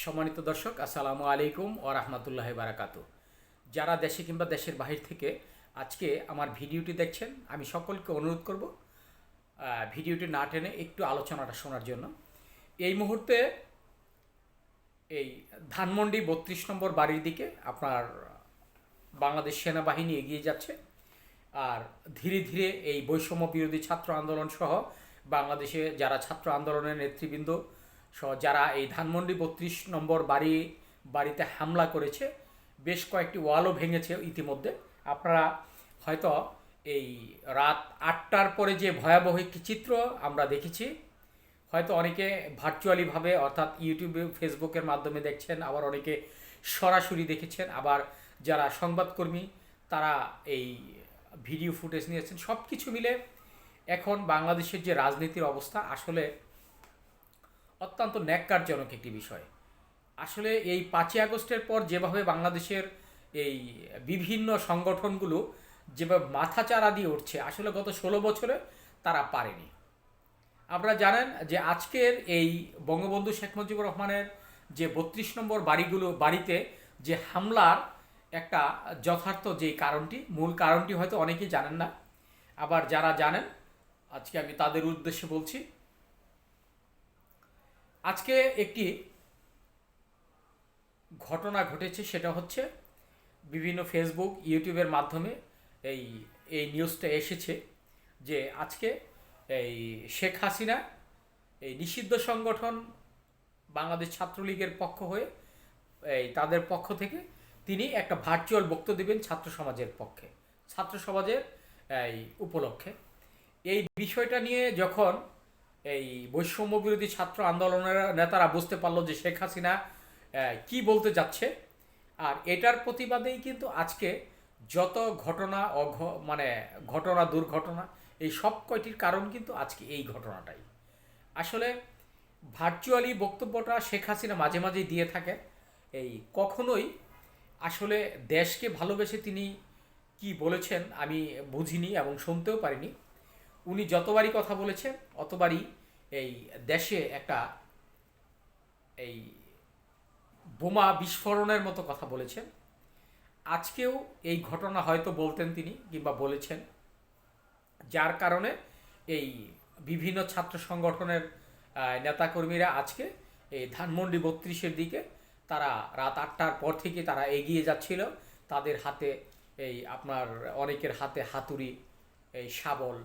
সম্মানিত দর্শক, আসসালামু আলাইকুম ও রহমতুল্লাহ বারাকাতু যারা দেশে কিংবা দেশের বাহির থেকে আজকে আমার ভিডিওটি দেখছেন, আমি সকলকে অনুরোধ করব ভিডিওটি না টেনে একটু আলোচনাটা শোনার জন্য। এই মুহূর্তে এই ধানমন্ডি বত্রিশ নম্বর বাড়ির দিকে আপনার বাংলাদেশ সেনাবাহিনী এগিয়ে যাচ্ছে, আর ধীরে ধীরে এই বৈষম্য বিরোধী ছাত্র আন্দোলন সহ বাংলাদেশে যারা ছাত্র আন্দোলনের নেতৃবৃন্দ যারা এই ধানমন্ডি বত্রিশ নম্বর বাড়ি, বাড়িতে হামলা করেছে, বেশ কয়েকটি ওয়ালও ভেঙেছে ইতিমধ্যে। আপনারা হয়তো এই রাত আটটার পরে যে ভয়াবহ একটি চিত্র আমরা দেখেছি, হয়তো অনেকে ভার্চুয়ালিভাবে, অর্থাৎ ইউটিউবে, ফেসবুকের মাধ্যমে দেখছেন, আবার অনেকে সরাসরি দেখেছেন, আবার যারা সংবাদকর্মী, তারা এই ভিডিও ফুটেজ নিয়েছেন সব কিছু মিলে এখন বাংলাদেশের যে রাজনীতির অবস্থা, আসলে অত্যন্ত ন্যাক্কারজনক একটি বিষয়। আসলে এই পাঁচই আগস্টের পর যেভাবে বাংলাদেশের এই বিভিন্ন সংগঠনগুলো যেভাবে মাথাচাড়া দিয়ে উঠছে, আসলে গত ষোলো বছরে তারা পারেনি। আপনারা জানেন যে আজকের এই বঙ্গবন্ধু শেখ মুজিবুর রহমানের যে বত্রিশ নম্বর বাড়িগুলো, বাড়িতে যে হামলার একটা যথার্থ যে কারণটি, মূল কারণটি হয়তো অনেকেই জানেন না। আবার যারা জানেন, আজকে আমি তাদের উদ্দেশ্যে বলছি আজকে একটি ঘটনা ঘটেছে, সেটা হচ্ছে বিভিন্ন ফেসবুক ইউটিউবের মাধ্যমে এই এই নিউজটা এসেছে যে আজকে এই শেখ হাসিনা এই নিষিদ্ধ সংগঠন বাংলাদেশ ছাত্রলীগের পক্ষ হয়ে এই তাদের পক্ষ থেকে তিনি একটা ভার্চুয়াল বক্তব্য দেবেন ছাত্র সমাজের পক্ষে, ছাত্র সমাজের এই উপলক্ষে। এই বিষয়টা নিয়ে যখন এই বৈষম্য বিরোধী ছাত্র আন্দোলনের নেতারা বুঝতে পারল যে শেখ হাসিনা কি বলতে যাচ্ছে। আর এটার প্রতিবাদেই কিন্তু আজকে যত ঘটনা অঘ মানে ঘটনা, দুর্ঘটনা, এই সব কয়টির কারণ কিন্তু আজকে এই ঘটনাটাই। আসলে ভার্চুয়ালি বক্তব্যটা শেখ হাসিনা মাঝে মাঝেই দিয়ে থাকে। এই কখনোই আসলে দেশকে ভালোবেসে তিনি কি বলেছেন আমি বুঝিনি এবং শুনতেও পারিনি। উনি যতবারই কথা বলেছেন, অতবারই এই দেশে একটা এই বোমা বিস্ফোরণের মতো কথা বলেছেন। আজকেও এই ঘটনা হয়তো বলতেন তিনি কিংবা বলেছেন। যার কারণে এই বিভিন্ন ছাত্র সংগঠনের নেতাকর্মীরা আজকে এই ধানমন্ডি বত্রিশের দিকে তারা রাত আটটার পর থেকে তারা এগিয়ে যাচ্ছিল। তাদের হাতে এই আপনার অনেকের হাতে হাতুড়ি, এই শাবল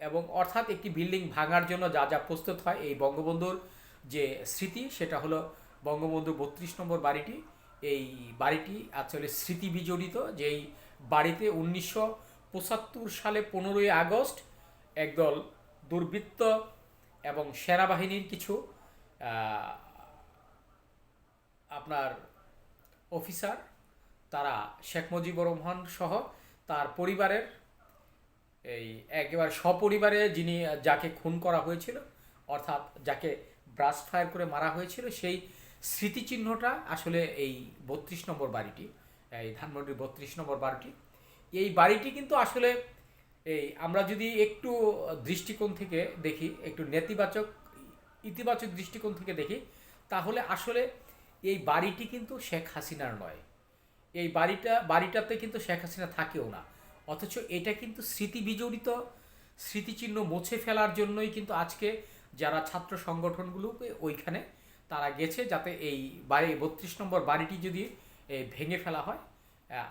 এবং অর্থাৎ একটি বিল্ডিং ভাঙার জন্য যা যা প্রস্তুত হয় এই বঙ্গবন্ধুর যে স্মৃতি, সেটা হলো বঙ্গবন্ধু বত্রিশ নম্বর বাড়িটি। এই বাড়িটি আসলে স্মৃতি বিজড়িত, যেই বাড়িতে উনিশশো পঁচাত্তর সালে পনেরোই আগস্ট একদল দুর্বৃত্ত এবং সেনাবাহিনীর কিছু আপনার অফিসার, তারা শেখ মুজিবুর রহমান সহ তার পরিবারের এই একেবারে সপরিবারে যিনি যাকে খুন করা হয়েছিল, অর্থাৎ যাকে ব্রাশ ফায়ার করে মারা হয়েছিল, সেই স্মৃতিচিহ্নটা আসলে এই বত্রিশ নম্বর বাড়িটি, এই ধানমন্ডির বত্রিশ নম্বর বাড়িটি। এই বাড়িটি কিন্তু আসলে এই আমরা যদি একটু দৃষ্টিকোণ থেকে দেখি, একটু নেতিবাচক, ইতিবাচক দৃষ্টিকোণ থেকে দেখি, তাহলে আসলে এই বাড়িটি কিন্তু শেখ হাসিনার নয়। এই বাড়িটা, বাড়িটাতে কিন্তু শেখ হাসিনা থাকেও না। অথচ এটা কিন্তু স্মৃতি বিজড়িত, স্মৃতিচিহ্ন মুছে ফেলার জন্যই কিন্তু আজকে যারা ছাত্র সংগঠনগুলোকে ওইখানে তারা গেছে যাতে এই বাড়ি, বত্রিশ নম্বর বাড়িটি যদি ভেঙে ফেলা হয়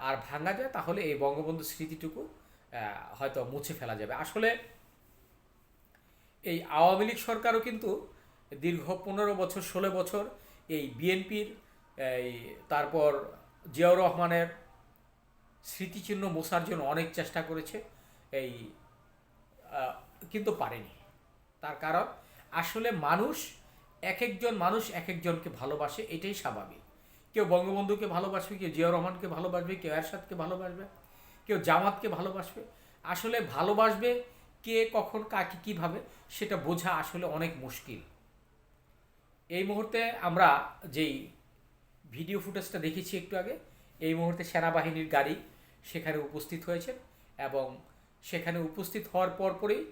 আর ভাঙা যায়, তাহলে এই বঙ্গবন্ধু স্মৃতিটুকু হয়তো মুছে ফেলা যাবে। আসলে এই আওয়ামী লীগ সরকারও কিন্তু দীর্ঘ পনেরো বছর, ষোলো বছর এই বিএনপির, এই, তারপর জিয়াউর রহমানের স্মৃতিচিহ্ন মোছার জন্য অনেক চেষ্টা করেছে। এই কিন্তু পারেনি। তার কারণ, আসলে মানুষ এক একজন মানুষ এক একজনকে ভালোবাসে, এটাই স্বাভাবিক। কেউ বঙ্গবন্ধুকে ভালোবাসবে, কেউ জিয়া রহমানকে ভালোবাসবে, কেউ এরশাদকে ভালোবাসবে, কেউ জামাতকে ভালোবাসবে। আসলে ভালোবাসবে কে, কখন, কাকে, কীভাবে, সেটা বোঝা আসলে অনেক মুশকিল। এই মুহূর্তে আমরা যেই ভিডিও ফুটেজটা দেখেছি একটু আগে, এই মুহূর্তে সেনাবাহিনীর গাড়ি সেখানে উপস্থিত হয়েছে এবং সেখানে উপস্থিত হওয়ার পর পরেই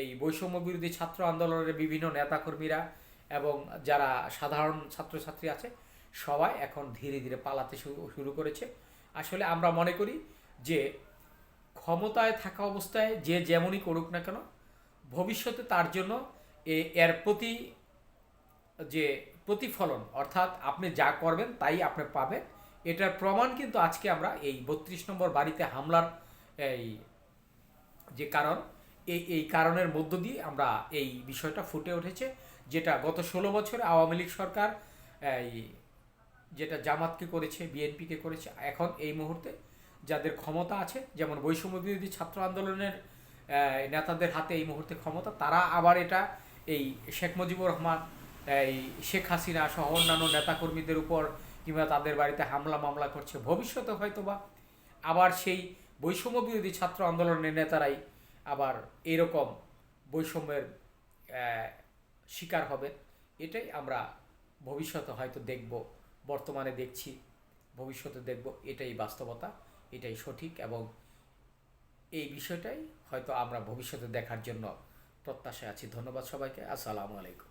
এই বৈষম্য বিরোধী ছাত্র আন্দোলনের বিভিন্ন নেতাকর্মীরা এবং যারা সাধারণ ছাত্রছাত্রী আছে, সবাই এখন ধীরে ধীরে পালাতে শুরু করেছে। আসলে আমরা মনে করি যে ক্ষমতায় থাকা অবস্থায় যে যেমনই করুক না কেন, ভবিষ্যতে তার জন্য এর প্রতি যে প্রতিফলন, অর্থাৎ আপনি যা করবেন তাই আপনি পাবেন। এটার প্রমাণ কিন্তু আজকে আমরা এই বত্রিশ নম্বর বাড়িতে হামলার এই যে কারণ, এই এই কারণের মধ্য দিয়ে আমরা এই বিষয়টা ফুটে উঠেছে, যেটা গত ষোলো বছরে আওয়ামী লীগ সরকার, এই যেটা জামাতকে করেছে, বিএনপিকে করেছে, এখন এই মুহূর্তে যাদের ক্ষমতা আছে, যেমন বৈষম্য বিরোধী ছাত্র আন্দোলনের নেতাদের হাতে এই মুহূর্তে ক্ষমতা, তারা আবার এটা এই শেখ মুজিবুর রহমান, এই শেখ হাসিনা সহ অন্যান্য নেতাকর্মীদের উপর কিংবা তাদের বাড়িতে হামলা মামলা করছে, ভবিষ্যতে হয়তোবা। আবার সেই বৈষম্য বিরোধী ছাত্র আন্দোলনের নেতারাই আবার এরকম বৈষম্যের শিকার হবে। এটাই আমরা ভবিষ্যতে হয়তো দেখব, বর্তমানে দেখছি, ভবিষ্যতে দেখব। এটাই বাস্তবতা, এটাই সঠিক এবং এই বিষয়টাই হয়তো আমরা ভবিষ্যতে দেখার জন্য প্রত্যাশায় আছি। ধন্যবাদ সবাইকে। আসসালামু আলাইকুম।